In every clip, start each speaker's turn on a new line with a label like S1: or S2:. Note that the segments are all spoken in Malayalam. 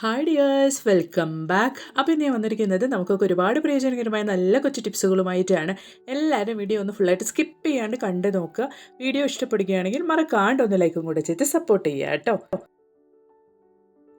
S1: ഹായ് ഡിയേഴ്സ് വെൽക്കം ബാക്ക് അപ്പോൾ ഇന്ന് ഞാൻ വന്നിരിക്കുന്നത് നമുക്കൊക്കെ ഒരുപാട് പ്രയോജനകരമായ നല്ല കൊച്ചു ടിപ്സുകളുമായിട്ടാണ്. എല്ലാവരും വീഡിയോ ഒന്ന് ഫുള്ളായിട്ട് സ്കിപ്പ് ചെയ്യാണ്ട് കണ്ടു നോക്കുക. വീഡിയോ ഇഷ്ടപ്പെടുകയാണെങ്കിൽ മറക്കാണ്ട് ഒന്ന് ലൈക്കും കൂടെ ചെയ്ത് സപ്പോർട്ട് ചെയ്യുക കേട്ടോ.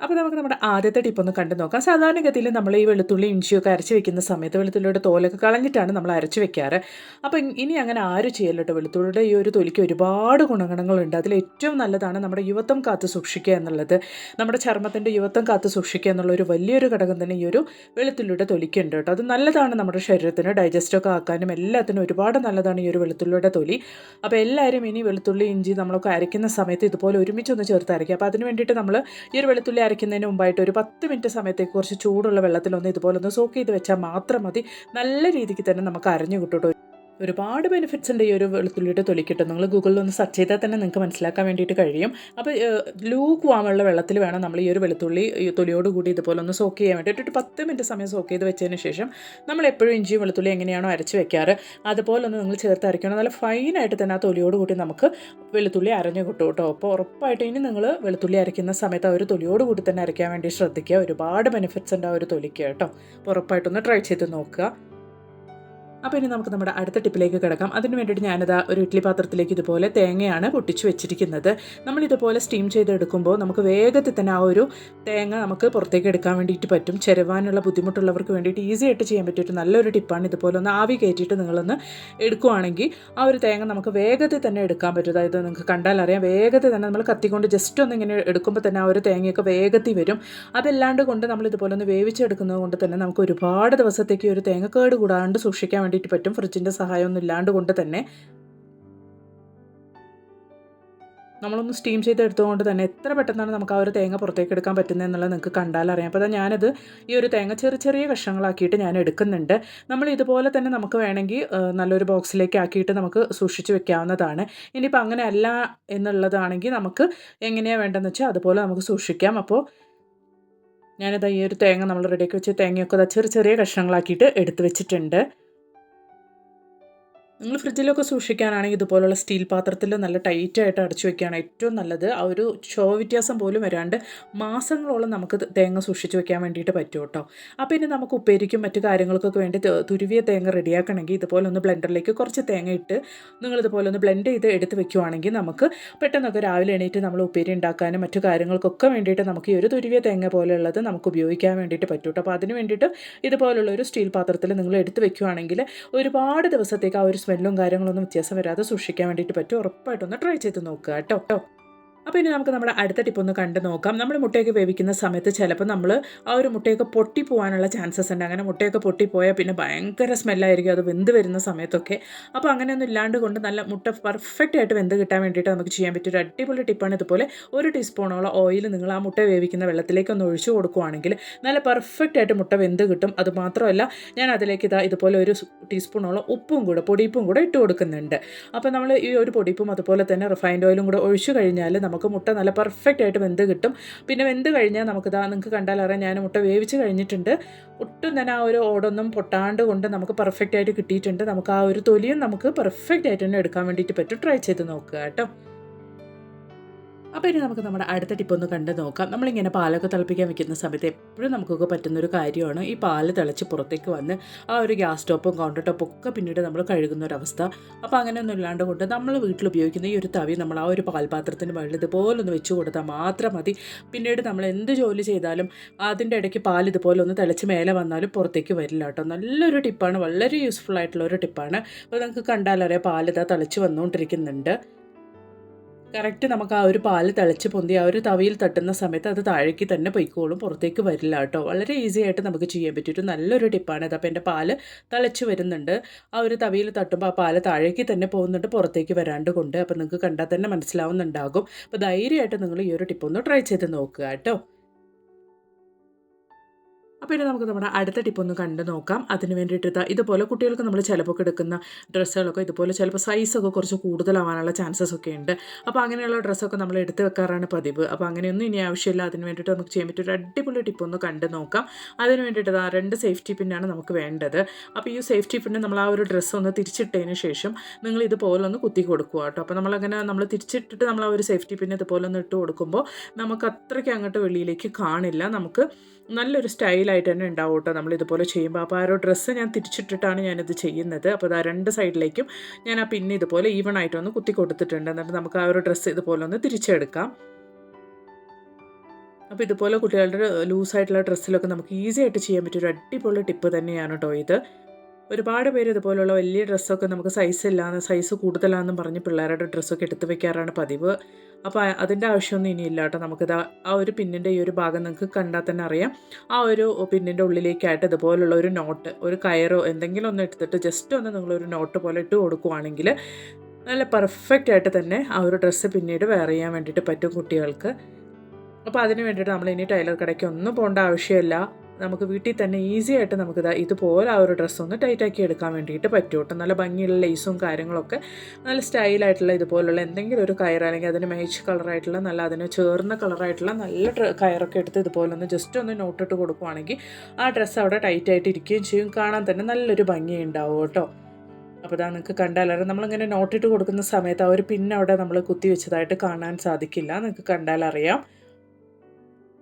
S1: അപ്പോൾ നമുക്ക് നമ്മുടെ ആദ്യത്തെ ടിപ്പ് ഒന്ന് കണ്ടു നോക്കാം. സാധാരണഗതിയിൽ നമ്മൾ ഈ വെളുത്തുള്ളി ഇഞ്ചിയൊക്കെ അരച്ച് വെക്കുന്ന സമയത്ത് വെളുത്തുള്ളിയുടെ തോലൊക്കെ കളഞ്ഞിട്ടാണ് നമ്മൾ അരച്ച് വെക്കാറ്. അപ്പോൾ ഇനി അങ്ങനെ ആരും ചെയ്യല്ലോ വെളുത്തുള്ളിയുടെ ഈ ഒരു തൊലിക്ക് ഒരുപാട് ഗുണഗണങ്ങളുണ്ട്. അതിൽ ഏറ്റവും നല്ലതാണ് നമ്മുടെ യുവത്വം കാത്ത് സൂക്ഷിക്കുക എന്നുള്ളത്. നമ്മുടെ ചർമ്മത്തിന്റെ യുവത്വം കാത്ത് സൂക്ഷിക്കുക എന്നുള്ള ഒരു വലിയൊരു ഘടകം തന്നെ ഈ ഒരു വെളുത്തുള്ളിയുടെ തൊലിക്കുണ്ട് കേട്ടോ അത് നല്ലതാണ് നമ്മുടെ ശരീരത്തിന്. ഡൈജസ്റ്റൊക്കെ ആക്കാനും എല്ലാത്തിനും ഒരുപാട് നല്ലതാണ് ഈ ഒരു വെളുത്തുള്ളിയുടെ തൊലി. അപ്പോൾ എല്ലാവരും ഇനി വെളുത്തുള്ളി ഇഞ്ചി നമ്മളൊക്കെ അരയ്ക്കുന്ന സമയത്ത് ഇതുപോലെ ഒരുമിച്ചൊന്ന് ചേർത്ത് അരയ്ക്കുക. അപ്പോൾ അതിന് വേണ്ടിയിട്ട് നമ്മൾ ഈ ഒരു വെളുത്തുള്ളി അരയ്ക്കുന്നതിന് മുമ്പായിട്ട് ഒരു പത്ത് മിനിറ്റ് സമയത്തേക്ക് കുറച്ച് ചൂടുള്ള വെള്ളത്തിലൊന്ന് ഇതുപോലെ ഒന്ന് സോക്ക് ചെയ്ത് വെച്ചാൽ മാത്രം മതി. നല്ല രീതിക്ക് തന്നെ നമുക്ക് അരഞ്ഞു കേട്ടോ ഒരുപാട് ബെനിഫിറ്റ്സ് ഉണ്ട് ഈ ഒരു വെളുത്തുള്ളിയുടെ തൊലിക്കിട്ട്. നിങ്ങൾ ഗൂഗിളിൽ ഒന്ന് സെർച്ച് ചെയ്താൽ തന്നെ നിങ്ങൾക്ക് മനസ്സിലാക്കാൻ വേണ്ടിയിട്ട് കഴിയും. അപ്പോൾ ലൂക്ക് വാമുള്ള വെള്ളത്തിൽ വേണം നമ്മൾ ഈ ഒരു വെളുത്തുള്ളി തൊലിയോട് കൂടി ഇതുപോലെ ഒന്ന് സോക്ക് ചെയ്യാൻ വേണ്ടിയിട്ട്. ഒരു പത്ത് മിനിറ്റ് സമയം സോക്ക് ചെയ്ത് വെച്ചതിന് ശേഷം നമ്മൾ എപ്പോഴും ഇഞ്ചി വെളുത്തുള്ളി എങ്ങനെയാണോ അരച്ച് വെക്കാറ് അതുപോലെ ഒന്ന് നിങ്ങൾ ചേർത്ത് അരയ്ക്കണം നല്ല ഫൈനായിട്ട് തന്നെ ആ തൊലിയോട് കൂടി നമുക്ക് വെളുത്തുള്ളി അരഞ്ഞു കിട്ടും കേട്ടോ. അപ്പോൾ ഉറപ്പായിട്ട് ഇനി നിങ്ങൾ വെളുത്തുള്ളി അരയ്ക്കുന്ന സമയത്ത് ആ ഒരു തൊലിയോട് കൂടി തന്നെ അരയ്ക്കാൻ വേണ്ടി ശ്രദ്ധിക്കുക. ഒരുപാട് ബെനിഫിറ്റ്സ് ഉണ്ട് ആ ഒരു തൊലിക്ക് കേട്ടോ. അപ്പോൾ ഉറപ്പായിട്ടൊന്ന് ട്രൈ ചെയ്ത് നോക്കുക. അപ്പോൾ ഇനി നമുക്ക് നമ്മുടെ അടുത്ത ടിപ്പിലേക്ക് കിടക്കാം. അതിന് വേണ്ടിയിട്ട് ഞാനിതാ ഒരു ഇഡ്ഡലി പാത്രത്തിലേക്ക് ഇതുപോലെ തേങ്ങയാണ് പൊട്ടിച്ച് വെച്ചിരിക്കുന്നത്. നമ്മൾ ഇതുപോലെ സ്റ്റീം ചെയ്തെടുക്കുമ്പോൾ നമുക്ക് വേഗത്തിൽ തന്നെ ആ ഒരു തേങ്ങ നമുക്ക് പുറത്തേക്ക് എടുക്കാൻ വേണ്ടിയിട്ട് പറ്റും. ചെരുവാനുള്ള ബുദ്ധിമുട്ടുള്ളവർക്ക് വേണ്ടിയിട്ട് ഈസി ആയിട്ട് ചെയ്യാൻ പറ്റിയിട്ട് നല്ലൊരു ടിപ്പാണ് ഇതുപോലെ ഒന്ന് ആവി കയറ്റിയിട്ട് നിങ്ങളൊന്ന് എടുക്കുവാണെങ്കിൽ ആ ഒരു തേങ്ങ നമുക്ക് വേഗത്തിൽ തന്നെ എടുക്കാൻ പറ്റും. അതായത് നിങ്ങൾക്ക് കണ്ടാൽ അറിയാം വേഗത്തിൽ തന്നെ നമ്മൾ കത്തിക്കൊണ്ട് ജസ്റ്റ് ഒന്ന് ഇങ്ങനെ എടുക്കുമ്പോൾ തന്നെ ആ ഒരു തേങ്ങയൊക്കെ വേഗത്തിൽ വരും. അതല്ലാണ്ട് കൊണ്ട് നമ്മൾ ഇതുപോലെ ഒന്ന് വേവിച്ചെടുക്കുന്നത് കൊണ്ട് തന്നെ നമുക്ക് ഒരുപാട് ദിവസത്തേക്ക് ഒരു തേങ്ങ കേട് കൂടാണ്ട് സൂക്ഷിക്കാൻ വേണ്ടിയിട്ട് പറ്റും. ഫ്രിഡ്ജിന്റെ സഹായമൊന്നും ഇല്ലാണ്ട് കൊണ്ട് തന്നെ നമ്മളൊന്ന് സ്റ്റീം ചെയ്തെടുത്തുകൊണ്ട് തന്നെ എത്ര പെട്ടെന്നാണ് നമുക്ക് ആ ഒരു തേങ്ങ പുറത്തേക്ക് എടുക്കാൻ പറ്റുന്നത് എന്നുള്ളത് നിങ്ങൾക്ക് കണ്ടാൽ അറിയാം അപ്പോൾ ഞാനത് ഈ ഒരു തേങ്ങ ചെറിയ ചെറിയ കഷ്ണങ്ങളാക്കിയിട്ട് ഞാൻ എടുക്കുന്നുണ്ട്. നമ്മൾ ഇതുപോലെ തന്നെ നമുക്ക് വേണമെങ്കിൽ നല്ലൊരു ബോക്സിലേക്ക് ആക്കിയിട്ട് നമുക്ക് സൂക്ഷിച്ച് വെക്കാവുന്നതാണ്. ഇനിയിപ്പോൾ അങ്ങനെ അല്ല എന്നുള്ളതാണെങ്കിൽ നമുക്ക് എങ്ങനെയാണ് വേണ്ടതെന്ന് വെച്ചാൽ അതുപോലെ നമുക്ക് സൂക്ഷിക്കാം. അപ്പോൾ ഞാനത് ഈ ഒരു തേങ്ങ നമ്മൾ റെഡിയാക്കി വെച്ച് തേങ്ങയൊക്കെ ചെറിയ ചെറിയ കഷ്ണങ്ങളാക്കിയിട്ട് എടുത്ത് വെച്ചിട്ടുണ്ട്. നിങ്ങൾ ഫ്രിഡ്ജിലൊക്കെ സൂക്ഷിക്കാനാണെങ്കിൽ ഇതുപോലുള്ള സ്റ്റീൽ പാത്രത്തിൽ നല്ല ടൈറ്റായിട്ട് അടച്ചു വെക്കുകയാണ് ഏറ്റവും നല്ലത്. ആ ഒരു ഷോ വ്യത്യാസം പോലും വരാണ്ട് മാസങ്ങളോളം നമുക്ക് തേങ്ങ സൂക്ഷിച്ച് വെക്കാൻ വേണ്ടിയിട്ട് പറ്റും കേട്ടോ. അപ്പോൾ ഇനി നമുക്ക് ഉപ്പേരിക്കും മറ്റു കാര്യങ്ങൾക്കൊക്കെ വേണ്ടി തുരുവിയ തേങ്ങ റെഡിയാക്കണമെങ്കിൽ ഇതുപോലെ ഒന്ന് ബ്ലെൻഡറിലേക്ക് കുറച്ച് തേങ്ങ ഇട്ട് നിങ്ങൾ ഇതുപോലെ ഒന്ന് ബ്ലെൻഡ് ചെയ്ത് എടുത്ത് വെക്കുവാണെങ്കിൽ നമുക്ക് പെട്ടെന്നൊക്കെ രാവിലെ എണീറ്റ് നമ്മൾ ഉപ്പേരി ഉണ്ടാക്കാനും മറ്റു കാര്യങ്ങൾക്കൊക്കെ വേണ്ടിയിട്ട് നമുക്ക് ഈ ഒരു തുരുവിയ തേങ്ങ പോലെയുള്ളത് നമുക്ക് ഉപയോഗിക്കാൻ വേണ്ടിയിട്ട് പറ്റും കേട്ടോ. അപ്പോൾ അതിന് വേണ്ടിയിട്ട് ഇതുപോലുള്ള ഒരു സ്റ്റീൽ പാത്രത്തിൽ നിങ്ങൾ എടുത്ത് വെക്കുവാണെങ്കിൽ ഒരുപാട് ദിവസത്തേക്ക് ആ ഒരു സ്മെല്ലും കാര്യങ്ങളൊന്നും വ്യത്യാസം വരാതെ സൂക്ഷിക്കാൻ വേണ്ടിയിട്ട് പറ്റും. ഉറപ്പായിട്ടൊന്ന് ട്രൈ ചെയ്ത് നോക്കുക കേട്ടോ. അപ്പോൾ ഇനി നമുക്ക് നമ്മുടെ അടുത്ത ടിപ്പ് ഒന്ന് കണ്ടു നോക്കാം. നമ്മൾ മുട്ടയൊക്കെ വേവിക്കുന്ന സമയത്ത് ചിലപ്പോൾ നമ്മൾ ആ ഒരു മുട്ടയൊക്കെ പൊട്ടി പോകാനുള്ള ചാൻസസ് ഉണ്ട്. അങ്ങനെ മുട്ടയൊക്കെ പൊട്ടിപ്പോയാൽ പിന്നെ ഭയങ്കര സ്മെല്ലായിരിക്കും അത് വെന്ത് വരുന്ന സമയത്തൊക്കെ. അപ്പോൾ അങ്ങനെയൊന്നും ഇല്ലാണ്ട് കൊണ്ട് നല്ല മുട്ട പെർഫെക്റ്റ് ആയിട്ട് വെന്ത് കിട്ടാൻ വേണ്ടിയിട്ട് നമുക്ക് ചെയ്യാൻ പറ്റും ഒരു അടിപൊളി ടിപ്പാണ് ഇതുപോലെ ഒരു ടീസ്പൂണോളം ഓയിൽ നിങ്ങൾ ആ മുട്ട വേവിക്കുന്ന വെള്ളത്തിലേക്ക് ഒന്ന് ഒഴിച്ചു കൊടുക്കുകയാണെങ്കിൽ നല്ല പെർഫെക്റ്റ് ആയിട്ട് മുട്ട വെന്ത് കിട്ടും. അത് മാത്രമല്ല ഞാൻ അതിലേക്ക് ഇതാ ഇതുപോലെ ഒരു ടീസ്പൂണോളം ഉപ്പും കൂടെ പൊടിപ്പും കൂടെ ഇട്ട് കൊടുക്കുന്നുണ്ട്. അപ്പോൾ നമ്മൾ ഈ ഒരു പൊടിപ്പും അതുപോലെ തന്നെ റിഫൈൻഡ് ഓയിലും കൂടെ ഒഴിച്ചു കഴിഞ്ഞാൽ നമുക്ക് നമുക്ക് മുട്ട നല്ല പെർഫെക്റ്റ് ആയിട്ട് വെന്ത് കിട്ടും. പിന്നെ വെന്ത് കഴിഞ്ഞാൽ നമുക്കിതാ നിങ്ങൾക്ക് കണ്ടാൽ അറിയാം ഞാൻ മുട്ട വേവിച്ച് കഴിഞ്ഞിട്ടുണ്ട്. ഒട്ടും തന്നെ ആ ഒരു ഓടൊന്നും പൊട്ടാണ്ട് കൊണ്ട് നമുക്ക് പെർഫെക്റ്റ് ആയിട്ട് കിട്ടിയിട്ടുണ്ട്. നമുക്ക് ആ ഒരു തൊലിയും നമുക്ക് പെർഫെക്റ്റ് ആയിട്ട് തന്നെ എടുക്കാൻ വേണ്ടിയിട്ട് പറ്റും. ട്രൈ ചെയ്ത് നോക്കുക കേട്ടോ. അപ്പോൾ ഇനി നമുക്ക് നമ്മുടെ അടുത്ത ടിപ്പ് ഒന്ന് കണ്ട് നോക്കാം. നമ്മളിങ്ങനെ പാലൊക്കെ തിളപ്പിക്കാൻ വെക്കുന്ന സമയത്ത് എപ്പോഴും നമുക്കൊക്കെ പറ്റുന്നൊരു കാര്യമാണ് ഈ പാൽ തിളച്ച് പുറത്തേക്ക് വന്ന് ആ ഒരു ഗ്യാസ് സ്റ്റോപ്പും കൗണ്ടർ ടോപ്പും ഒക്കെ പിന്നീട് നമ്മൾ കഴുകുന്ന ഒരവസ്ഥ അപ്പോൾ അങ്ങനെയൊന്നും ഇല്ലാണ്ട് കൊണ്ട് നമ്മൾ വീട്ടിൽ ഉപയോഗിക്കുന്ന ഈ ഒരു തവി നമ്മൾ ആ ഒരു പാൽപാത്രത്തിന് മുകളിൽ ഇതുപോലെ ഒന്ന് വെച്ച് കൊടുത്താൽ മാത്രം മതി. പിന്നീട് നമ്മൾ എന്ത് ജോലി ചെയ്താലും അതിന്റെ ഇടയ്ക്ക് പാൽ ഇതുപോലെ ഒന്ന് തിളച്ച് മേലെ വന്നാലും പുറത്തേക്ക് വരില്ല കേട്ടോ. നല്ലൊരു ടിപ്പാണ് വളരെ യൂസ്ഫുൾ ആയിട്ടുള്ള ഒരു ടിപ്പാണ് അപ്പോൾ നിങ്ങൾക്ക് കണ്ടാലറിയാം പാലിതാ തിളച്ച് വന്നുകൊണ്ടിരിക്കുന്നുണ്ട്. കറക്റ്റ് നമുക്ക് ആ ഒരു പാൽ തിളച്ച് പൊന്തി ആ ഒരു തവിയിൽ തട്ടുന്ന സമയത്ത് അത് താഴേക്ക് തന്നെ പൊയ്ക്കോളും പുറത്തേക്ക് വരില്ല കേട്ടോ. വളരെ ഈസി ആയിട്ട് നമുക്ക് ചെയ്യാൻ പറ്റിയിട്ട് നല്ലൊരു ടിപ്പാണ് അത് അപ്പോൾ എന്റെ പാൽ തിളച്ച് വരുന്നുണ്ട്. ആ ഒരു തവിയിൽ തട്ടുമ്പോൾ ആ പാൽ താഴേക്ക് തന്നെ പോകുന്നുണ്ട് പുറത്തേക്ക് വരാണ്ട് കൊണ്ട്. അപ്പോൾ നിങ്ങൾക്ക് കണ്ടാൽ തന്നെ മനസ്സിലാവുന്നുണ്ടാകും. അപ്പോൾ ധൈര്യമായിട്ട് നിങ്ങൾ ഈ ഒരു ടിപ്പൊന്ന് ട്രൈ ചെയ്ത് നോക്കുക കേട്ടോ. അപ്പോൾ ഇനി നമുക്ക് നമ്മുടെ അടുത്ത ടിപ്പ് ഒന്ന് കണ്ടു നോക്കാം. അതിന് വേണ്ടിയിട്ട് ഇതുപോലെ കുട്ടികൾക്ക് നമ്മൾ ചിലപ്പോൾ എടുക്കുന്ന ഡ്രസ്സുകളൊക്കെ ഇതുപോലെ ചിലപ്പോൾ സൈസൊക്കെ കുറച്ച് കൂടുതലാവാനുള്ള ചാൻസസ് ഒക്കെ ഉണ്ട്. അപ്പോൾ അങ്ങനെയുള്ള ഡ്രസ്സൊക്കെ നമ്മൾ എടുത്ത് വെക്കാറാണ് പതിവ്. അപ്പോൾ അങ്ങനെയൊന്നും ഇനി ആവശ്യമില്ല. അതിന് വേണ്ടിയിട്ട് നമുക്ക് ചെയ്യാൻ പറ്റിയ ഒരു അടിപൊളി ടിപ്പ് ഒന്ന് കണ്ടു നോക്കാം. അതിന് വേണ്ടിയിട്ട് ആ രണ്ട് സേഫ്റ്റി പിന്നാണ് നമുക്ക് വേണ്ടത്. അപ്പോൾ ഈ സേഫ്റ്റി പിന്ന് നമ്മൾ ആ ഒരു ഡ്രസ്സ് ഒന്ന് തിരിച്ചിട്ടതിന് ശേഷം നിങ്ങൾ ഇതുപോലെ ഒന്ന് കുത്തി കൊടുക്കുക കേട്ടോ അപ്പോൾ നമ്മളങ്ങനെ നമ്മൾ തിരിച്ചിട്ടിട്ട് നമ്മൾ ആ ഒരു സേഫ്റ്റി പിന്നെ ഇതുപോലെ ഒന്ന് ഇട്ട് കൊടുക്കുമ്പോൾ നമുക്ക് അത്രയ്ക്ക് അങ്ങോട്ട് വെളിയിലേക്ക് കാണില്ല. നമുക്ക് നല്ലൊരു സ്റ്റൈലായിട്ട് തന്നെ ഉണ്ടാവും കേട്ടോ. നമ്മൾ ഇതുപോലെ ചെയ്യുമ്പോൾ അപ്പോൾ ആ ഒരു ഡ്രസ്സ് ഞാൻ തിരിച്ചിട്ടിട്ടാണ് ഞാനിത് ചെയ്യുന്നത്. അപ്പോൾ ആ രണ്ട് സൈഡിലേക്കും ഞാൻ ആ പിന്നെ ഇതുപോലെ ഈവൺ ആയിട്ടൊന്ന് കുത്തി കൊടുത്തിട്ടുണ്ട്. എന്നിട്ട് നമുക്ക് ആ ഒരു ഡ്രസ്സ് ഇതുപോലെ ഒന്ന് തിരിച്ചെടുക്കാം. അപ്പോൾ ഇതുപോലെ കുട്ടികളുടെ ലൂസായിട്ടുള്ള ഡ്രസ്സിലൊക്കെ നമുക്ക് ഈസി ആയിട്ട് ചെയ്യാൻ പറ്റിയ ഒരു അടിപൊളി ടിപ്പ് തന്നെയാണ് കേട്ടോ ഇത്. ഒരുപാട് പേര് ഇതുപോലുള്ള വലിയ ഡ്രസ്സൊക്കെ നമുക്ക് സൈസ് ഇല്ലാന്ന് സൈസ് കൂടുതലാണെന്നും പറഞ്ഞ് പിള്ളേരുടെ ഡ്രസ്സൊക്കെ എടുത്ത് വെക്കാറാണ് പതിവ്. അപ്പോൾ അതിന്റെ ആവശ്യമൊന്നും ഇനിയില്ല കേട്ടോ. നമുക്കിത് ആ ഒരു പിന്നിന്റെ ഈ ഒരു ഭാഗം നിങ്ങൾക്ക് കണ്ടാൽ തന്നെ അറിയാം. ആ ഒരു പിന്നിന്റെ ഉള്ളിലേക്കായിട്ട് ഇതുപോലുള്ള ഒരു നോട്ട് ഒരു കയറോ എന്തെങ്കിലും ഒന്ന് എടുത്തിട്ട് ജസ്റ്റ് ഒന്ന് നിങ്ങളൊരു നോട്ട് പോലെ ഇട്ട് കൊടുക്കുവാണെങ്കിൽ നല്ല പെർഫെക്റ്റ് ആയിട്ട് തന്നെ ആ ഒരു ഡ്രസ്സ് പിന്നീട് വെയർ ചെയ്യാൻ വേണ്ടിയിട്ട് പറ്റും കുട്ടികൾക്ക്. അപ്പോൾ അതിന് വേണ്ടിയിട്ട് നമ്മൾ ഇനി ടൈലർ കടയ്ക്ക് ഒന്നും പോകേണ്ട ആവശ്യമില്ല. നമുക്ക് വീട്ടിൽ തന്നെ ഈസി ആയിട്ട് നമുക്കിത് ഇതുപോലെ ആ ഒരു ഡ്രസ്സ് ഒന്ന് ടൈറ്റാക്കി എടുക്കാൻ വേണ്ടിയിട്ട് പറ്റും കേട്ടോ നല്ല ഭംഗിയുള്ള ലേസും കാര്യങ്ങളൊക്കെ നല്ല സ്റ്റൈലായിട്ടുള്ള ഇതുപോലുള്ള എന്തെങ്കിലും ഒരു കയർ അല്ലെങ്കിൽ അതിന് മേച്ച് കളറായിട്ടുള്ള നല്ല അതിന് ചേർന്ന കളറായിട്ടുള്ള നല്ല കയറൊക്കെ എടുത്ത് ഇതുപോലെ ഒന്ന് ജസ്റ്റ് ഒന്ന് നോട്ടിട്ട് കൊടുക്കുവാണെങ്കിൽ ആ ഡ്രസ്സ് അവിടെ ടൈറ്റായിട്ട് ഇരിക്കുകയും ചെയ്യും. കാണാൻ തന്നെ നല്ലൊരു ഭംഗി ഉണ്ടാവും കേട്ടോ അപ്പോൾ ഇതാ നിങ്ങൾക്ക് കണ്ടാലറിയാം നമ്മളിങ്ങനെ നോട്ടിട്ട് കൊടുക്കുന്ന സമയത്ത് ആ ഒരു പിന്നെ അവിടെ നമ്മൾ കുത്തി വെച്ചതായിട്ട് കാണാൻ സാധിക്കില്ല. നിങ്ങൾക്ക് കണ്ടാലറിയാം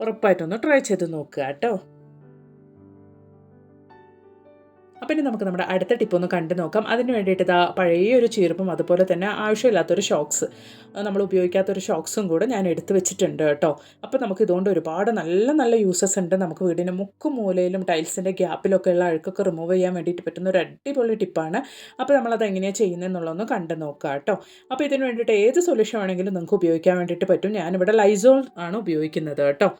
S1: ഉറപ്പായിട്ടൊന്ന് ട്രൈ ചെയ്ത് നോക്കുക കേട്ടോ അപ്പം ഇനി നമുക്ക് നമ്മുടെ അടുത്ത ടിപ്പ് ഒന്ന് കണ്ടു നോക്കാം. അതിന് വേണ്ടിയിട്ട് ഇതാ പഴയ ഒരു ചീർപ്പും അതുപോലെ തന്നെ ആവശ്യമില്ലാത്തൊരു ഷോക്സ് നമ്മൾ ഉപയോഗിക്കാത്തൊരു ഷോക്സും കൂടെ ഞാൻ എടുത്തു വെച്ചിട്ടുണ്ട് കേട്ടോ. അപ്പോൾ നമുക്ക് ഇതുകൊണ്ട് ഒരുപാട് നല്ല നല്ല യൂസസ് ഉണ്ട്. നമുക്ക് വീടിന്റെ മുക്കും മൂലയിലും ടൈൽസിന്റെ ഗ്യാപ്പിലൊക്കെ ഉള്ള അഴുക്കൊക്കെ റിമൂവ് ചെയ്യാൻ വേണ്ടിയിട്ട് പറ്റുന്ന ഒരു അടിപൊളി ടിപ്പാണ് അപ്പോൾ നമ്മളത് എങ്ങനെയാണ് ചെയ്യുന്നതെന്നുള്ളതൊന്ന് കണ്ടു നോക്കുക കേട്ടോ. അപ്പോൾ ഇതിന് വേണ്ടിയിട്ട് ഏത് സൊല്യൂഷൻ ആണെങ്കിലും നിങ്ങൾക്ക് ഉപയോഗിക്കാൻ വേണ്ടിയിട്ട് പറ്റും. ഞാനിവിടെ ലൈസോൾ ആണ് ഉപയോഗിക്കുന്നത് കേട്ടോ.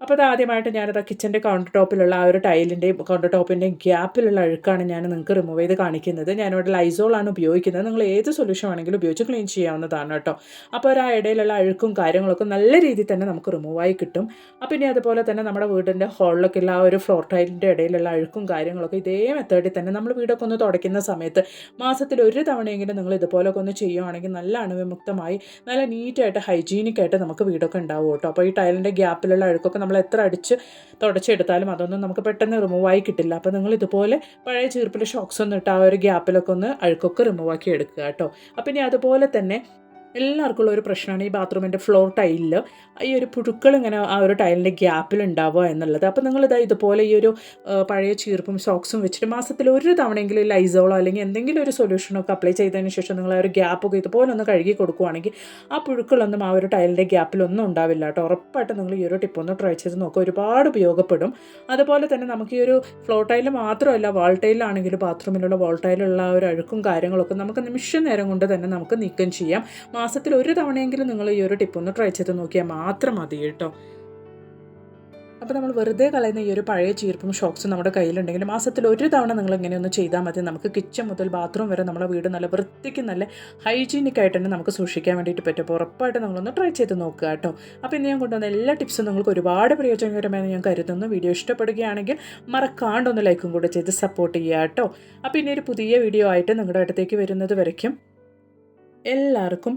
S1: അപ്പോൾ അത് ആദ്യമായിട്ട് ഞാനത് കിച്ചന്റെ കൗണ്ടർ ടോപ്പിലുള്ള ആ ഒരു ടൈലിന്റെയും കൗണ്ടർ ടോപ്പിന്റെയും ഗ്യാപ്പിലുള്ള അഴുക്കാണ് ഞാൻ നിങ്ങൾക്ക് റിമൂവ് ചെയ്ത് കാണിക്കുന്നത്. ഞാനിവിടെ ലൈസോളാണ് ഉപയോഗിക്കുന്നത്. നിങ്ങൾ ഏത് സൊല്യൂഷൻ ആണെങ്കിലും ഉപയോഗിച്ച് ക്ലീൻ ചെയ്യാവുന്നതാണ് കേട്ടോ. അപ്പോൾ ആ ഇടയിലുള്ള അഴുക്കും കാര്യങ്ങളൊക്കെ നല്ല രീതിയിൽ തന്നെ നമുക്ക് റിമൂവായി കിട്ടും. അപ്പോൾ പിന്നെ അതുപോലെ തന്നെ നമ്മുടെ വീടിന്റെ ഹോളിലൊക്കെ ഉള്ള ആ ഒരു ഫ്ലോർ ടൈലിന്റെ ഇടയിലുള്ള അഴുക്കും കാര്യങ്ങളൊക്കെ ഇതേ മെത്തേഡിൽ തന്നെ നമ്മൾ വീടൊക്കെ ഒന്ന് തുടയ്ക്കുന്ന സമയത്ത് മാസത്തിൽ ഒരു തവണയെങ്കിലും നിങ്ങൾ ഇതുപോലൊക്കെ ഒന്ന് ചെയ്യുവാണെങ്കിൽ നല്ല അണുവിമുക്തമായി നല്ല നീറ്റായിട്ട് ഹൈജീനിക്കായിട്ട് നമുക്ക് വീടൊക്കെ ഉണ്ടാവും കേട്ടോ. അപ്പോൾ ഈ ടൈലിന്റെ ഗ്യാപ്പിലുള്ള അഴുക്കൊക്കെ നമ്മൾ എത്ര അടിച്ച് തുടച്ചെടുത്താലും അതൊന്നും നമുക്ക് പെട്ടെന്ന് റിമൂവ് ആയി കിട്ടില്ല. അപ്പോൾ നിങ്ങൾ ഇതുപോലെ പഴയ ചീർപ്പിൽ ഷോക്സ് ഒന്നും ഇട്ട് ആ ഒരു ഗ്യാപ്പിലൊക്കെ ഒന്ന് അഴുക്കൊക്കെ റിമൂവ് ആക്കി എടുക്കുക കേട്ടോ. അപ്പം ഇനി അതുപോലെ തന്നെ എല്ലാവർക്കും ഉള്ള ഒരു പ്രശ്നമാണ് ഈ ബാത്റൂമിന്റെ ഫ്ലോർ ടൈലിൽ ഈ ഒരു പുഴുക്കൾ ഇങ്ങനെ ആ ഒരു ടൈലിന്റെ ഗ്യാപ്പിൽ ഉണ്ടാവുക എന്നുള്ളത്. അപ്പോൾ നിങ്ങളിത് ഇതുപോലെ ഈ ഒരു പഴയ ചീർപ്പും സോക്സും വെച്ചിട്ട് മാസത്തിൽ ഒരു തവണയെങ്കിലും ലൈസോളോ അല്ലെങ്കിൽ എന്തെങ്കിലും ഒരു സൊല്യൂഷനൊക്കെ അപ്ലൈ ചെയ്തതിന് ശേഷം നിങ്ങൾ ആ ഒരു ഗ്യാപ്പൊക്കെ ഇതുപോലെ ഒന്ന് കഴുകി കൊടുക്കുകയാണെങ്കിൽ ആ പുഴുക്കളൊന്നും ആ ഒരു ടൈലിന്റെ ഗ്യാപ്പിലൊന്നും ഉണ്ടാവില്ല കേട്ടോ. ഉറപ്പായിട്ട് നിങ്ങൾ ഈ ഒരു ടിപ്പ് ഒന്ന് ട്രൈ ചെയ്ത് നോക്കുക. ഒരുപാട് ഉപയോഗപ്പെടും. അതുപോലെ തന്നെ നമുക്ക് ഈ ഒരു ഫ്ലോർ ടൈൽ മാത്രമല്ല വാൾ ടൈലാണെങ്കിലും ബാത്റൂമിലുള്ള വാൾ ടൈലുള്ള ആ ഒരു അഴുക്കും കാര്യങ്ങളൊക്കെ നമുക്ക് നിമിഷ നേരം കൊണ്ട് തന്നെ നമുക്ക് നീക്കം ചെയ്യാം. മാസത്തിൽ ഒരു തവണയെങ്കിലും നിങ്ങൾ ഈ ഒരു ടിപ്പ് ഒന്ന് ട്രൈ ചെയ്ത് നോക്കിയാൽ മാത്രം മതി കേട്ടോ. അപ്പോൾ നമ്മൾ വെറുതെ കളയുന്ന ഈ ഒരു പഴയ ചീർപ്പും ഷോക്സും നമ്മുടെ കയ്യിലുണ്ടെങ്കിൽ മാസത്തിൽ ഒരു തവണ നിങ്ങൾ ഇങ്ങനെയൊന്ന് ചെയ്താൽ മതി. നമുക്ക് കിച്ചൺ മുതൽ ബാത്റൂം വരെ നമ്മുടെ വീട് നല്ല വൃത്തിക്ക് നല്ല ഹൈജീനിക് ആയിട്ട് തന്നെ നമുക്ക് സൂക്ഷിക്കാൻ വേണ്ടിയിട്ട് പറ്റും. അപ്പോൾ ഉറപ്പായിട്ട് നിങ്ങളൊന്ന് ട്രൈ ചെയ്ത് നോക്കുക കേട്ടോ. അപ്പോൾ ഇന്ന് ഞാൻ കൊണ്ടുവന്ന എല്ലാ ടിപ്സും നിങ്ങൾക്ക് ഒരുപാട് പ്രയോജനകരമായി ഞാൻ കരുതുന്നു. വീഡിയോ ഇഷ്ടപ്പെടുകയാണെങ്കിൽ മറക്കാണ്ടൊന്ന് ലൈക്കും കൂടെ ചെയ്ത് സപ്പോർട്ട് ചെയ്യുക കേട്ടോ. അപ്പോൾ ഇനി ഒരു പുതിയ വീഡിയോ ആയിട്ട് നിങ്ങളുടെ അടുത്തേക്ക് വരുന്നത് വരയ്ക്കും. എല്ലാവർക്കും